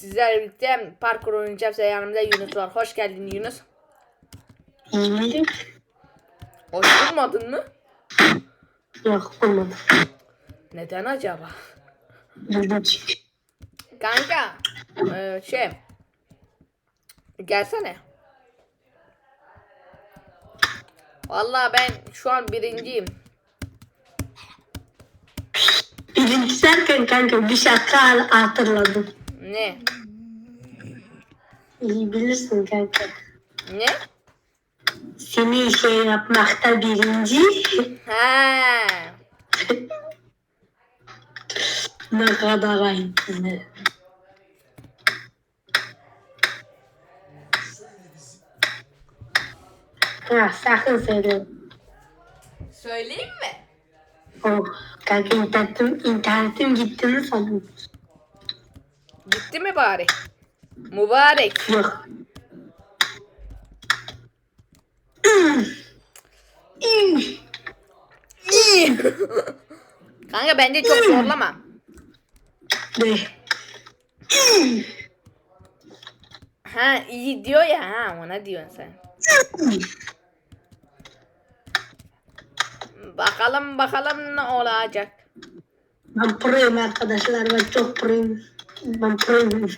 Sizlerle birlikte parkur oynayacağız ve yanımda Yunus var. Hoş geldin Yunus. Hoş bulmadın mı? Yok olmadı. Neden acaba? Kanka. eee, şey. Gelsene. Vallahi ben şu an birinciyim. Birinci derken kanka bir şarkı hatırladım. Ne? İyi bilirsin kanka. Ne? Seni şey yapmakta birinci. Ha. ne kadar ayıp. Ha, sakın söyle. Söyleyeyim mi? Oh, kanka internetim, internetim gittiğini sandım. Gitti mi bari? Mübarek. Kanka bence çok zorlama. Ha iyi diyor ya ha ona diyorsun sen. Bakalım bakalım ne olacak. Ben proyum arkadaşlar. Ben çok proyum. Ben proyum.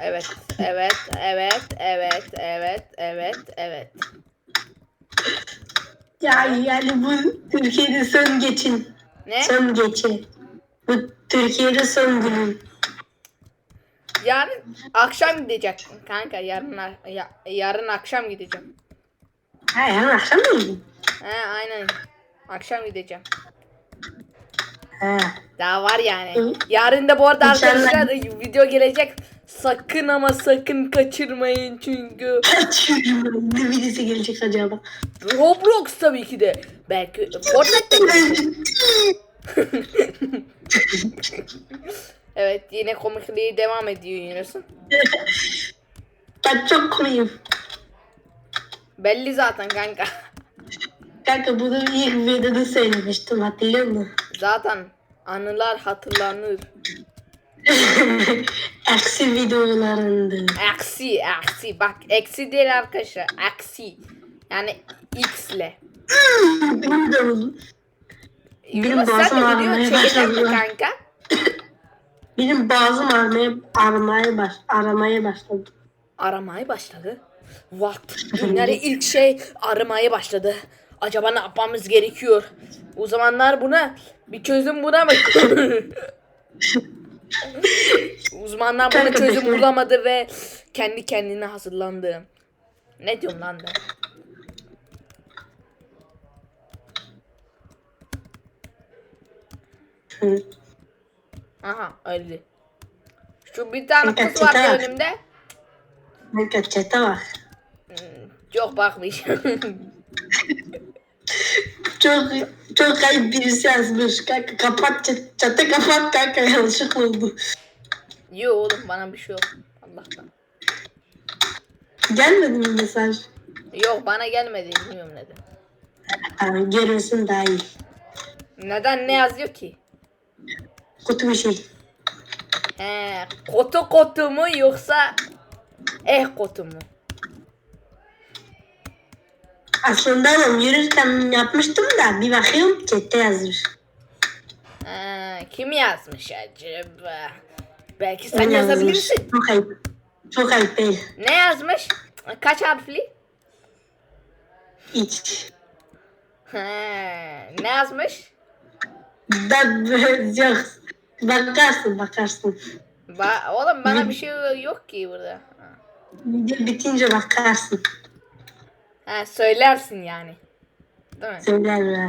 Evet, evet, evet, evet, evet, evet, evet. Ya yani bu Türkiye'de son geçin. Ne? Son geçi. Bu Türkiye'de son günün. Yarın akşam gidecek kanka yarın ya- yarın akşam gideceğim. Ha yarın akşam mı gidiyorsun? He aynen. Akşam gideceğim. Ha. Daha var yani. Yarın da bu arada İnşallah. arkadaşlar video gelecek. Sakın ama sakın kaçırmayın çünkü. Kaçıyorum. Ne birisi gelecek acaba? Roblox tabii ki de. Belki Fortnite de. Evet yine komikliği devam ediyor Yunus'un. ben çok komiyim. Belli zaten kanka. Kanka bunu ilk videoda söylemiştim hatırlıyor musun? Zaten anılar hatırlanır. Eksi videolarında. Eksi eksi bak eksi değil arkadaşlar eksi. Yani x ile. Benim de oğlum. Yunus boğazım ağrımaya başladı. kanka? Benim boğazım aramaya, aramaya, baş, aramaya başladı. Aramaya başladı. What? Günleri ilk şey aramaya başladı. Acaba ne yapmamız gerekiyor? O zamanlar buna bir çözüm bulamadı. Uzmanlar buna çözüm bulamadı ve kendi kendine hazırlandı. Ne diyorum lan ben? Hı. Aha öldü. Şu bir tane Kanka, kız var. önümde. Kanka çete bak. Çok bakmış. Çok çok ayıp birisi yazmış. Kanka kapat çat- çatı kapat kanka yanlışlıkla oldu. Yo oğlum bana bir şey yok. Allah'tan. Gelmedi mi mesaj? Yok bana gelmedi bilmiyorum neden. Tamam görünsün daha iyi. Neden ne yazıyor ki? Kötü bir şey. He, kotu kotu mu yoksa eh kotu mu? Aslında oğlum yürürken yapmıştım da bir bakıyorum chatte yazmış. He, kim yazmış acaba? Belki sen Ben yazabilirsin. yazmış. Çok ayıp. Çok ayıp değil. Ne yazmış? Kaç harfli? Hiç. He, ne yazmış? Ben yok. Bakarsın bakarsın. Ba oğlum bana bir şey yok ki burada. Ha. Video bitince bakarsın. Ha, söylersin yani. Değil mi? Söyler ya.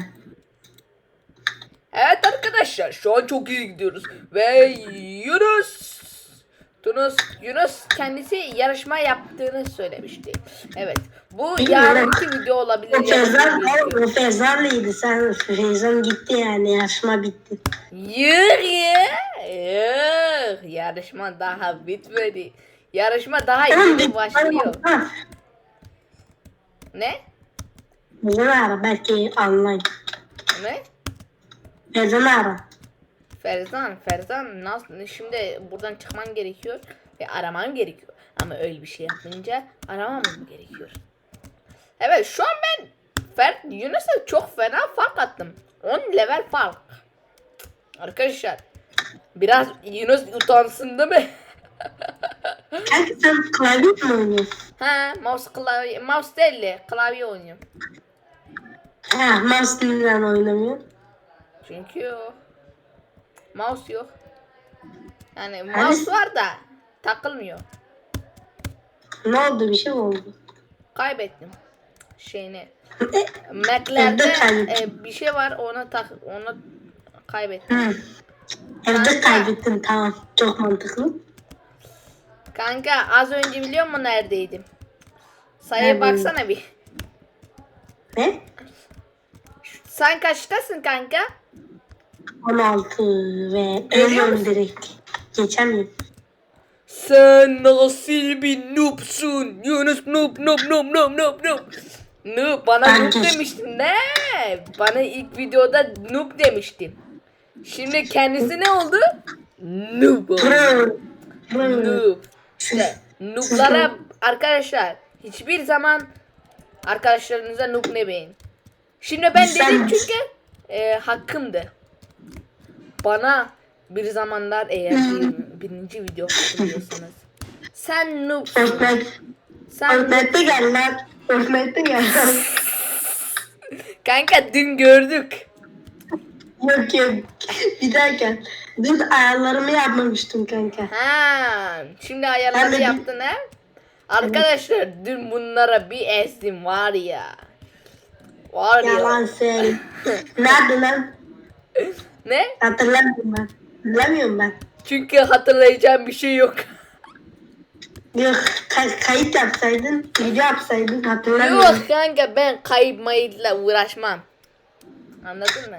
Evet arkadaşlar şu an çok iyi gidiyoruz. Ve Yunus Yunus, Yunus kendisi yarışma yaptığını söylemişti. Evet. Bu Bilmiyorum. yarınki video olabilir. O Fezan, o Fezan'lıydı. Sen Fezan gitti yani yarışma bitti. Ya. Yuh. Yarışma daha bitmedi. Yarışma daha yeni başlıyor. Ne? Fezan ara belki online. Ne? Fezan ara. Ferzan, Ferzan nasıl? Şimdi buradan çıkman gerekiyor. Ve aramam gerekiyor. Ama öyle bir şey yapınca aramam mı gerekiyor? Evet şu an ben Fer Yunus'a çok fena fark attım. 10 level fark. Arkadaşlar biraz Yunus utansın değil mi? Kanka sen klavye mi oynuyorsun? ha mouse klavye mouse değil de klavye oynuyorum. Ha, mouse neden oynamıyorsun? Çünkü o mouse yok. Yani Hani- mouse var da takılmıyor. Ne oldu bir şey mi oldu? Kaybettim şeyini. E, Mac'lerde kaybettim. e, bir şey var ona tak onu kaybettim. Hı. Evde kaybettin tamam. Çok mantıklı. Kanka az önce biliyor musun neredeydim? Sayıya Neredeyim? baksana bir. Ne? Sen kaçtasın kanka? 16 ve Görüyor ölüyorum musun? direkt. Geçemiyorum. Sen nasıl bir noobsun? Yunus noob noob noob noob noob noob. Noob bana Ben noob demiştin ne? Bana ilk videoda noob demiştin. Şimdi kendisi ne oldu? Noob oldu. Noob. Nooblara arkadaşlar hiçbir zaman arkadaşlarınıza noob demeyin. Şimdi ben Sen- dedim çünkü e, hakkımdı. Bana bir zamanlar eğer bir, birinci video hatırlıyorsanız. Sen noobsun. Sen Fortnite'de gel lan. Fortnite'de gel kanka dün gördük. yok yok. Bir daha gel. Dün ayarlarımı yapmamıştım kanka. Ha, şimdi ayarları bir- yaptın ha? Arkadaşlar dün bunlara bir ezdim var ya. Var ya. Yalan söyle. Nerede lan? Ne? Hatırlamıyorum ben. Hatırlamıyorum ben. Çünkü hatırlayacağım bir şey yok. Yok kay- kayıt yapsaydın, video yapsaydın hatırlamıyorum. yok kanka ben kayıp mayıtla uğraşmam. Anladın mı?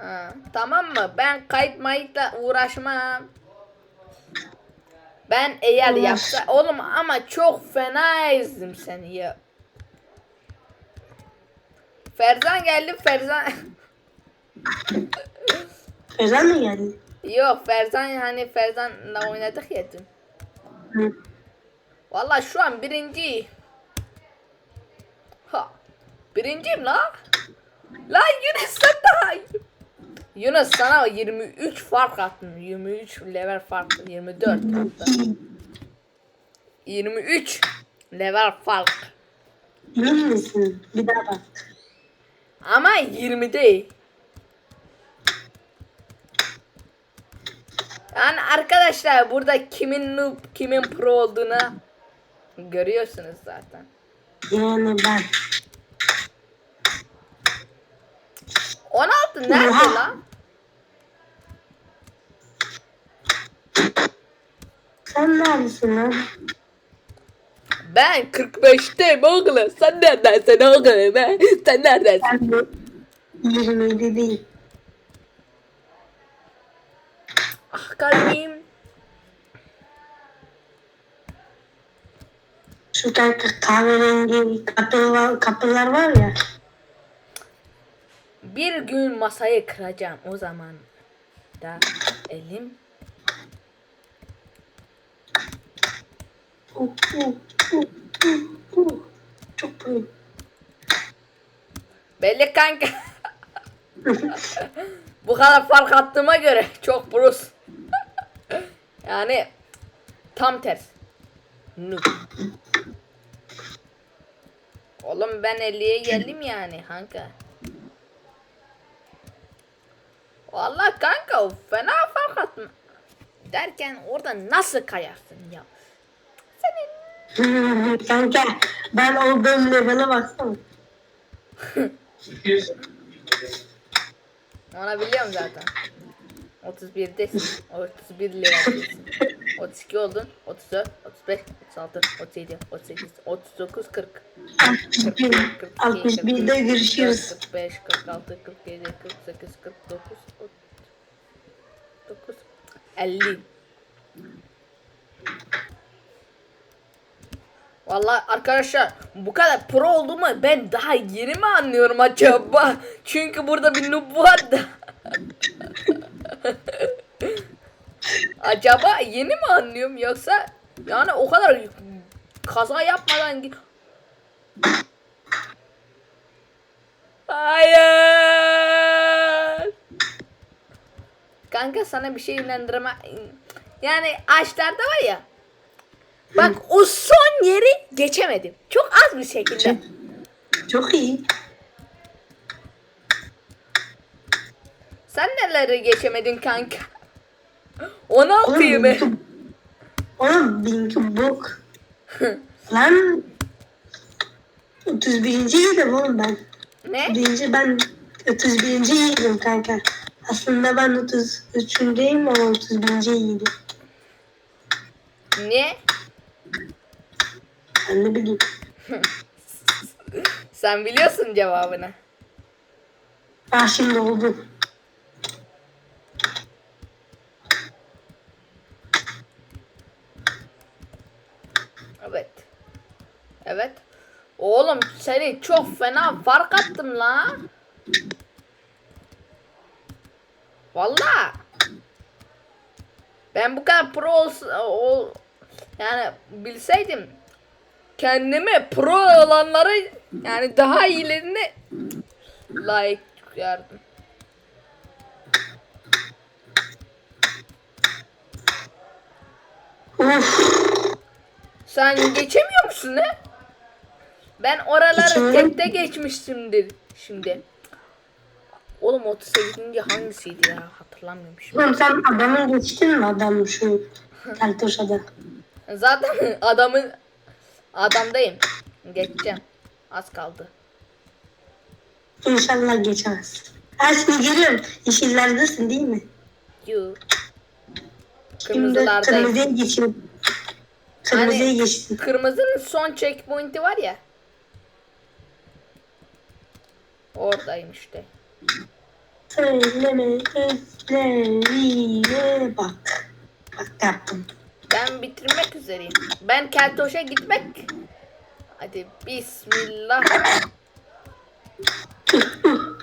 Ha, tamam mı? Ben kayıp mayıtla uğraşmam. Ben eğer Uğraş. yapsa oğlum ama çok fena ezdim seni ya. Ferzan geldi Ferzan. Özel mi geldin? Yok Ferzan hani Ferzan'la oynadık ya dün. Hı. Valla şu an birinci. Ha. Birinciyim la. La Yunus sen daha. Yunus sana 23 fark attım. 23 level fark. 24 hatta. 23 level fark. Misin? Bir daha bak. Ama 20 değil. Yani arkadaşlar burada kimin noob kimin pro olduğunu görüyorsunuz zaten. Yani ben. 16 nerede Oha. lan? Sen neredesin lan? Ben 45'teyim oğlum. Sen neredesin oğlum? Ben? Sen neredesin? Ben de 27 değil. Ah kalbim. Şu kanka kahverengi kapılar, kapılar var ya. Bir gün masayı kıracağım o zaman da elim Uh, uh, uh, uh, uh. Çok belli kanka. Bu kadar fark attığıma göre çok brus. yani tam ters. Noob. Oğlum ben 50'ye geldim yani kanka. Vallahi kanka o fena fark atma. Derken orada nasıl kayarsın ya? Senin kanka ben olduğum levele baksana. Ona biliyorum zaten. 31'desin. 31 lirasın. 32 oldun. 34, 35, 36, 37, 38, 39, 40. 61. 61'de görüşürüz. 45, 46, 47, 48, 49, 49, 50. Vallahi arkadaşlar bu kadar pro olduğumu ben daha yeni mi anlıyorum acaba? Çünkü burada bir noob var da. Acaba yeni mi anlıyorum yoksa yani o kadar kaza yapmadan gi- Hayır. Kanka sana bir şey inandırma. Yani ağaçlarda var ya. Bak o son yeri geçemedim. Çok az bir şekilde. Çok iyi. Sen neleri geçemedin kanka? 16'yı be. benimki- Oğlum benimki bok. Lan 31. yedim oğlum ben. Ne? Birinci ben 31. yedim kanka. Aslında ben 33'ündeyim ama 31. yedim. Ne? Ben ne bileyim. Sen biliyorsun cevabını. Ah şimdi oldu. Evet. Evet. Oğlum seni çok fena fark attım la. Valla. Ben bu kadar pro olsa, ol, yani bilseydim kendimi pro olanları yani daha iyilerini layık yardım. Uf. Sen geçemiyor musun ne? Ben oraları tekte geçmiştimdir şimdi. Oğlum 38. hangisiydi ya hatırlamıyorum şimdi. Oğlum sen adamın geçtin mi adam şu Keltoşa'da? Zaten adamın adamdayım. Geçeceğim. Az kaldı. İnşallah geçemez. Ha şimdi geliyorum. Yeşillerdesin değil mi? Yu. Şimdi Kırmızılardayım. kırmızıya geçiyorum. Kırmızıya Hani- geçtim. Kırmızının son checkpoint'i var ya. Oradayım işte. Söyleme gözlerine bak. Bak yaptım. Ben bitirmek üzereyim. Ben Keltoş'a gitmek. Hadi bismillah.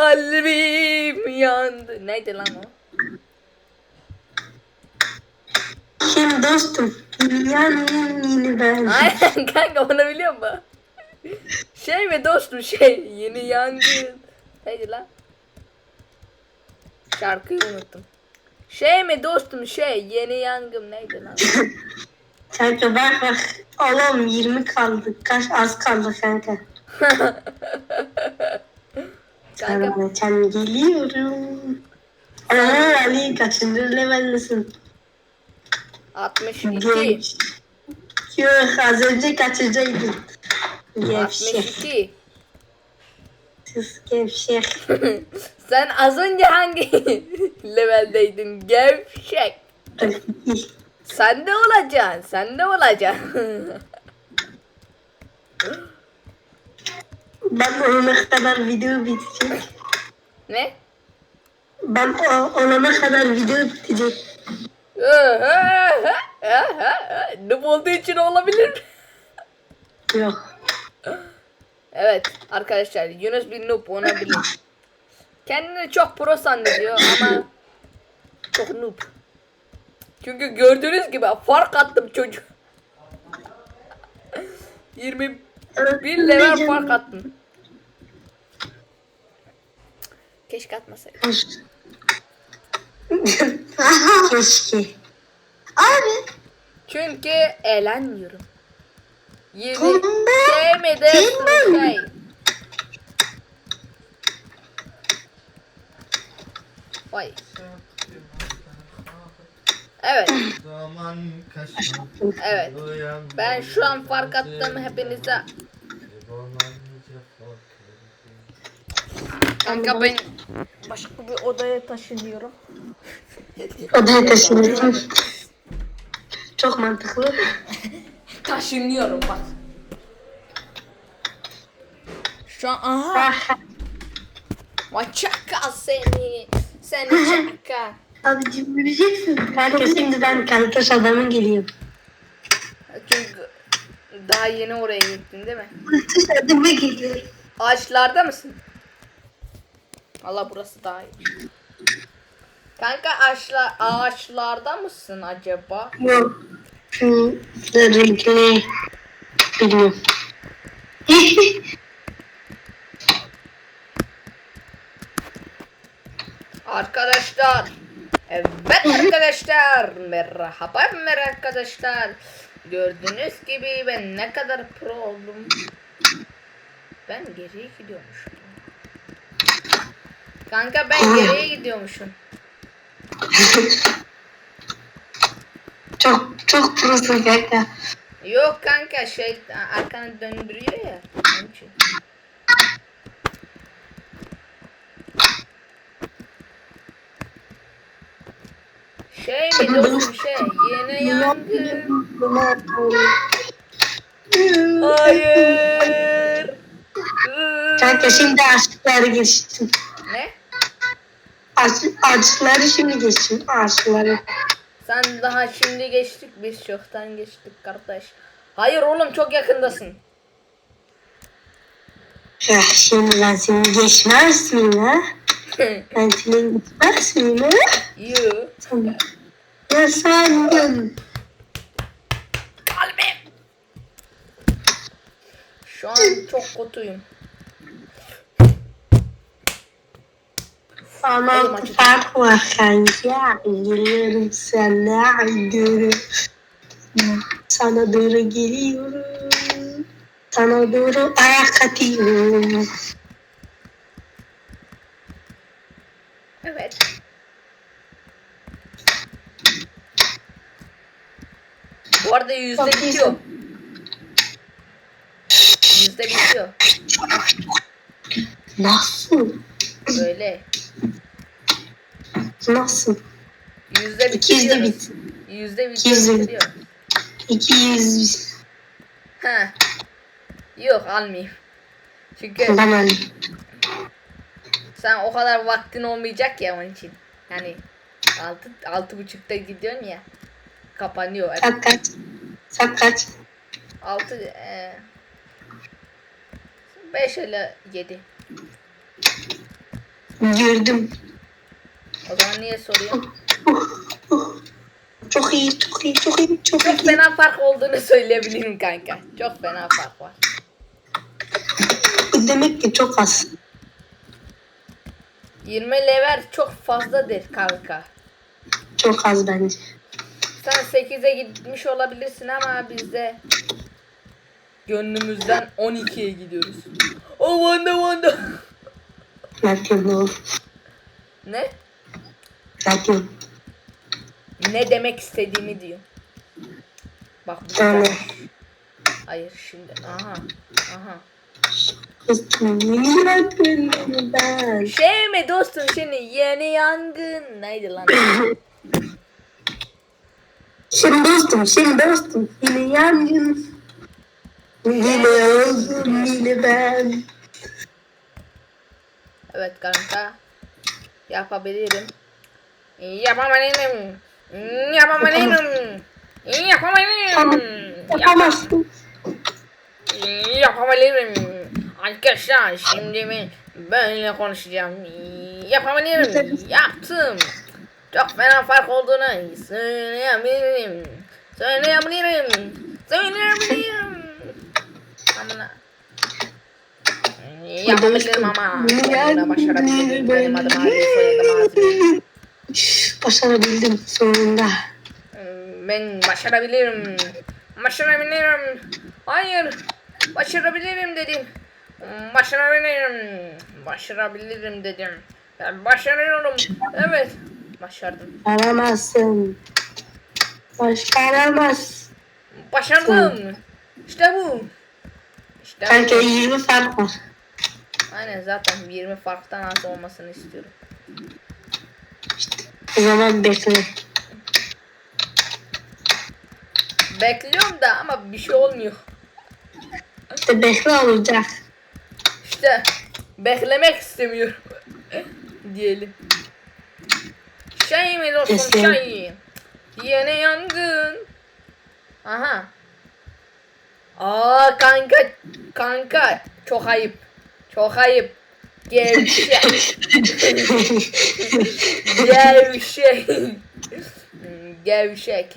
Kalbim yandı. Neydi lan o? Şimdi dostum. Dünyanın yeni ben. Aynen kanka onu biliyor musun? Şey mi dostum şey yeni yangın. Neydi lan? Şarkıyı unuttum. Şey mi dostum şey yeni yangın neydi lan? Kanka bak bak. Oğlum 20 kaldı. Kaç az kaldı kanka. Kanka ben geliyorum. Aa Ali kaçıncı leveldesin? 62. Genç. Yok az önce kaçıncıydın? Gevşek. 62. Kız gevşek. Sen az önce hangi leveldeydin? Gevşek. Sen de olacaksın. Sen de olacaksın. Ben olana kadar video bitecek. ne? Ben o, olana kadar video bitecek. Noob olduğu için olabilir mi? Yok. Evet arkadaşlar Yunus bir noob onu bilin. Kendini çok pro zannediyor ama çok noob. Çünkü gördüğünüz gibi fark attım çocuk. 21 level fark attım. Keşke atmasaydım. Keşke. Abi. Çünkü eğlenmiyorum. Yeni Tomba. şey. Vay. Evet. Evet. Ben şu an fark attım hepinize. Kanka ben başka bir odaya taşınıyorum. Odaya taşınıyorum. Çok mantıklı. Taşınıyorum bak. Şu an aha. Vay çaka seni. Seni çaka. Abicim göreceksin. Kanka şimdi ben kaltaş adamın geliyorum. Çünkü daha yeni oraya gittin değil mi? Kaltaş adamı geliyor. Ağaçlarda mısın? Allah burası daha iyi. Kanka ağaçlar, ağaçlarda mısın acaba? Yok. Renkli. Bilmiyorum. Arkadaşlar. Evet arkadaşlar. Merhaba merhaba arkadaşlar. Gördüğünüz gibi ben ne kadar pro oldum. Ben geriye gidiyormuşum. Kanka ben geriye gidiyormuşum. çok çok prosun kanka. Yok kanka şey arkanı döndürüyor ya. Onun için. Şey mi dostum şey yeni yangın. Hayır. Kanka şimdi ağaçları geçtim. Ne? Ağaçları şimdi geçtim. Ağaçları. Sen daha şimdi geçtik biz çoktan geçtik kardeş. Hayır oğlum çok yakındasın. Ya şimdi ben seni geçmez miyim ha? Ben seni geçmez miyim ha? Yoo. Ya sandın. Kalbim. Şu an çok kötüyüm. Ama fark var kanka. Geliyorum sana doğru. Sana doğru geliyorum. Sana doğru ayak atıyorum. Evet. Bu arada yüzde Çok bitiyor. Yüzde bitiyor. Nasıl? Böyle. Nasıl? Yüzde 200 de bitiriyoruz. bit. Yüzde 200 de bit. bitiriyor. 200. Ha. Yok almayayım. Çünkü Ben sen o kadar vaktin olmayacak ya onun için. Yani altı, altı buçukta gidiyorsun ya. Kapanıyor. Saat kaç? Saat kaç? Altı e, beş ile yedi. Gördüm. O zaman niye soruyorsun? Çok iyi, çok iyi, çok iyi, çok Çok iyi. fena fark olduğunu söyleyebilirim kanka. Çok fena fark var. Demek ki çok az. 20 level çok fazladır kanka. Çok az bence. Sen 8'e gitmiş olabilirsin ama biz de gönlümüzden 12'ye gidiyoruz. Oh wanda wanda. Ne oğlum? Ne? Demek istediğimi diyor. Bak bu güzel. Hayır şimdi. Aha. Aha. kızım niye yapıyorsun ben? Şey mi dostum şimdi yeni yangın. Neydi lan? Şimdi dostum, şimdi dostum. Yine yangın. Yine oldum, yine ben. Evet kanka. Yapabilirim. Yapabilirim. Yapabilirim. Yapabilirim. Yapamazsın. Yapabilirim. Arkadaşlar şimdi ben böyle konuşacağım. Yapabilirim. Yaptım. Çok fena fark olduğunu söyleyebilirim. Söyleyebilirim. Söyleyebilirim. Amına. Yapabilirim ama. Bunu başarabilirim. Benim adım Ali soyadım Azmi. Başarabildim sonunda. Ben başarabilirim. Başarabilirim. Hayır. Başarabilirim dedim. Başarabilirim. Başarabilirim dedim. Ben başarıyorum. Evet. Başardım. Başaramazsın. Başaramaz. Başardım. İşte bu. İşte Kanka bu. 20 fark var. Aynen zaten 20 farktan az olmasını istiyorum. O zaman bekle. Bekliyorum da ama bir şey olmuyor. İşte bekle olacak. İşte beklemek istemiyorum. Diyelim. Şey mi dostum şey? Yine yangın. Aha. Aa kanka kanka çok ayıp. Çok ayıp. Gevşek. Gevşek. Hmm, Gevşek.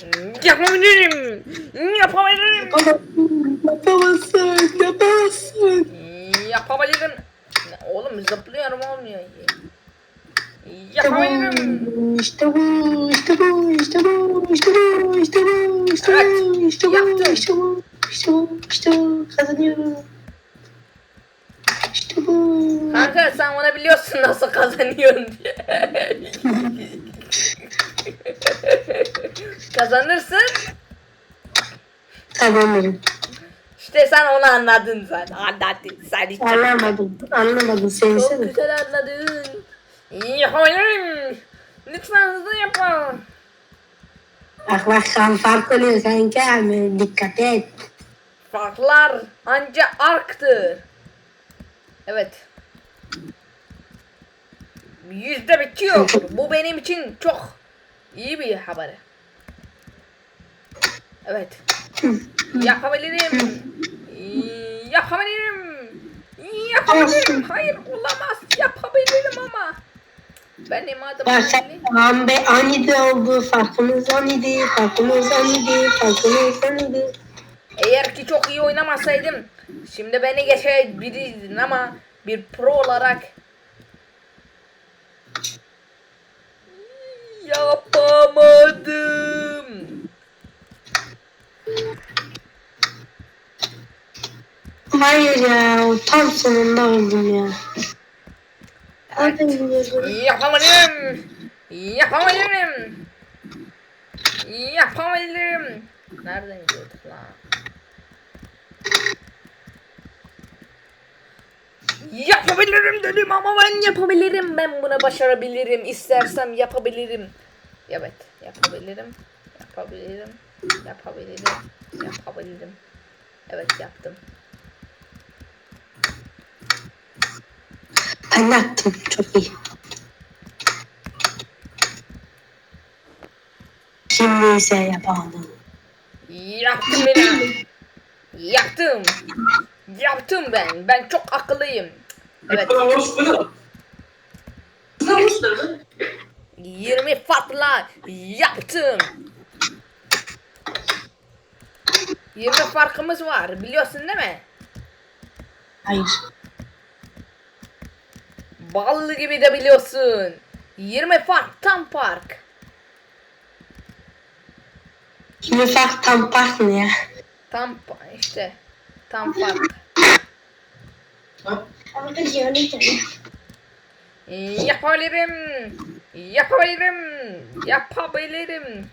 Hmm, Yapabilirim. Hmm, Yapabilirim. Yapamazsın, yapamazsın. Hmm, Yapabilirim. Oğlum zıplıyorum olmuyor. İşte Yapabilirim. bu, işte bu, işte bu, işte bu, işte bu, işte bu, işte bu, işte bu, işte bu, işte bu, işte bu, kazanıyorum. Kanka sen onu biliyorsun nasıl kazanıyorsun diye. Kazanırsın. Kazanırım. İşte sen onu anladın sen. Anladın sen hiç. Anlamadım, anlamadım. Çok güzel anladın. Yapabilirim. Lütfen hızlı yapma. Bak bak kan fark oluyor kanka. Dikkat et. Farklar anca arktır. Evet. Yüzde bitiyor. Bu benim için çok iyi bir haber. Evet. Yapabilirim. Yapabilirim. Yapabilirim. Hayır olamaz. Yapabilirim ama. Benim adım an be anide oldu. Farkımız anide. Farkımız anide. Farkımız anide. Eğer ki çok iyi oynamasaydım şimdi beni geçebilirdin ama bir pro olarak yapamadım. Hayır ya. Tam sonunda oldum ya. Yapabilirim. Yapabilirim. Yapabilirim. Nereden gidiyorduk lan? Yapabilirim dedim ama ben yapabilirim. Ben bunu başarabilirim. İstersem yapabilirim. Evet, yapabilirim. Yapabilirim. Yapabilirim. Yapabilirim. Evet, yaptım. Ben de attım. Çok iyi. Şimdi ise yapamadım. Yaptım beni. Yaptım. Yaptım ben. Ben çok akıllıyım. Evet. 20 farkla yaptım. 20 farkımız var. Biliyorsun değil mi? Hayır. Ballı gibi de biliyorsun. 20 fark tam fark. Şimdi fark tam fark ne ya? Tam işte. Tam fark. Yapabilirim. Yapabilirim. Yapabilirim.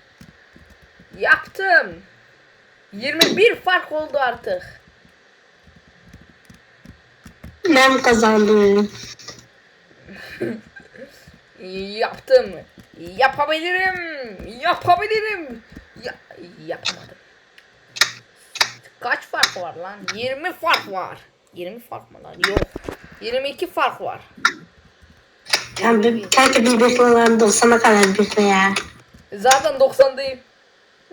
Yaptım. 21 fark oldu artık. Ben kazandım. Yaptım. Yapabilirim. Yapabilirim. Ya, yapamadım. Kaç fark var lan? 20 fark var. 20 fark mı lan? Yok. 22 fark var. Ya bir, kanka bir bekle lan 90'a kadar bekle ya. Zaten 90'dayım.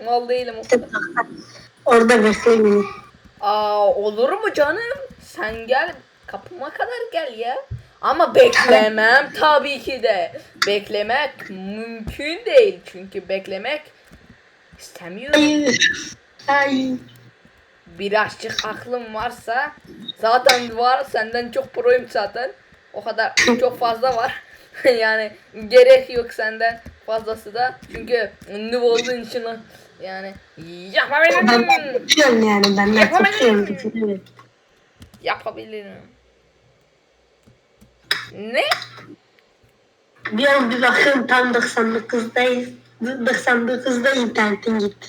Mal değilim o kadar. Orada bekle beni. Aa olur mu canım? Sen gel kapıma kadar gel ya. Ama beklemem tabii ki de. Beklemek mümkün değil. Çünkü beklemek istemiyorum. Hayır. Hayır. Birazcık aklım varsa zaten var senden çok proyum zaten. O kadar çok fazla var. yani gerek yok senden fazlası da. Çünkü ünlü olduğun için yani Ben yapabilirim. tutuyorum yani ben tutuyorum. Yapabilirim. Ne? Bir an bir bakıyorum tam 99'dayız. 99'da internetin gitti.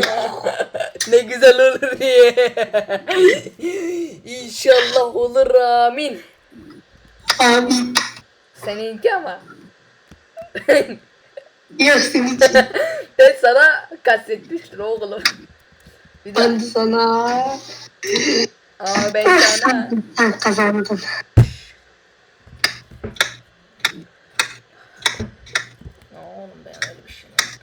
ne güzel olur diye. İnşallah olur amin. Abi Seninki ama. yok senin ben sana kastetmiştir oğlum. Bir Ben sana. Ama ben sana. Sen kazandın. Oğlum ben öyle bir şey yaptım.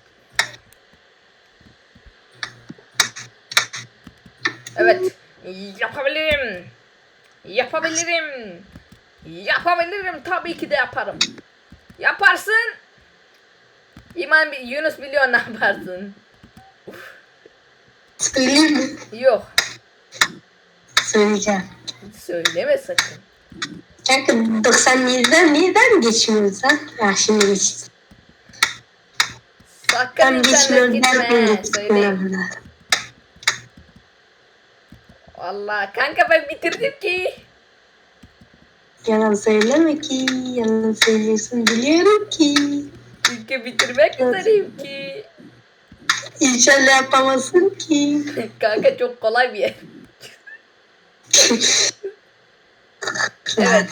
Evet. Yapabilirim. Yapabilirim. Yapabilirim. Tabii ki de yaparım. Yaparsın. İman Yunus biliyor ne yaparsın. Söyleyeyim mi? Yok. Söyleyeceğim. Söyleme sakın. Kanka 97'den neden geçmiyoruz lan? Ya şimdi geçeceğiz. Sakın Ben geçmiyorum. Ben geçmiyorum. Valla kanka ben bitirdim ki. Yalan söyleme ki. Yalan söylüyorsun biliyorum ki. Çünkü bitirmek üzereyim ki. İnşallah yapamazsın ki. kanka çok kolay bir yer. Evet.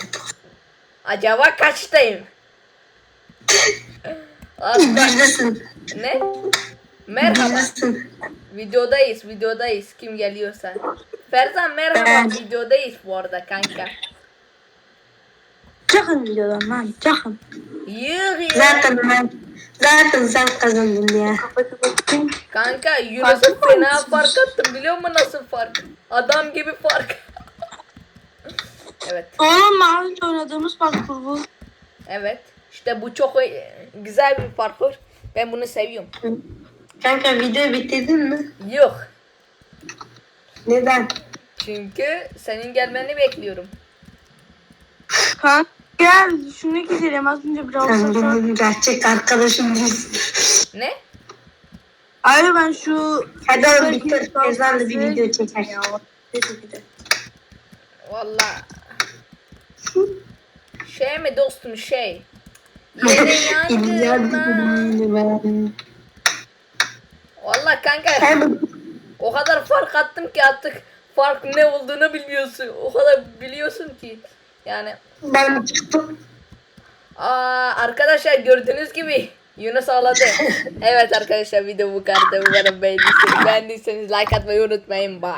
Acaba kaçtayım? Abi, Bizdesin. ne? Merhaba. Videodayız, videodayız. Kim geliyorsa. Ferzan merhaba. Videodayız bu arada kanka. Çakın diyorlar lan. Çakın. Yığ ya. Zaten ben zaten sen kazandın ya. Kanka Yunus'a fena fark attım biliyor musun nasıl fark? Adam gibi fark. evet. Oğlum daha önce oynadığımız parkur bu. Evet. İşte bu çok e, güzel bir parkur. Ben bunu seviyorum. Kanka videoyu bitirdin mi? Yok. Neden? Çünkü senin gelmeni bekliyorum. Kanka gel şunu gidelim az önce biraz Sen benim gerçek arkadaşım değilsin. Ne? Hayır ben şu... Hadi oğlum bitir. Ezanla bir video çeker. Ya. Valla. Şey mi dostum şey. Yerin yangınına. Valla kanka o kadar fark attım ki artık fark ne olduğunu bilmiyorsun. O kadar biliyorsun ki. Yani ben çıktım. Aa, arkadaşlar gördüğünüz gibi Yunus ağladı. evet arkadaşlar video bu kadar. Umarım beğendiyseniz, beğendiyseniz like atmayı unutmayın. Bye.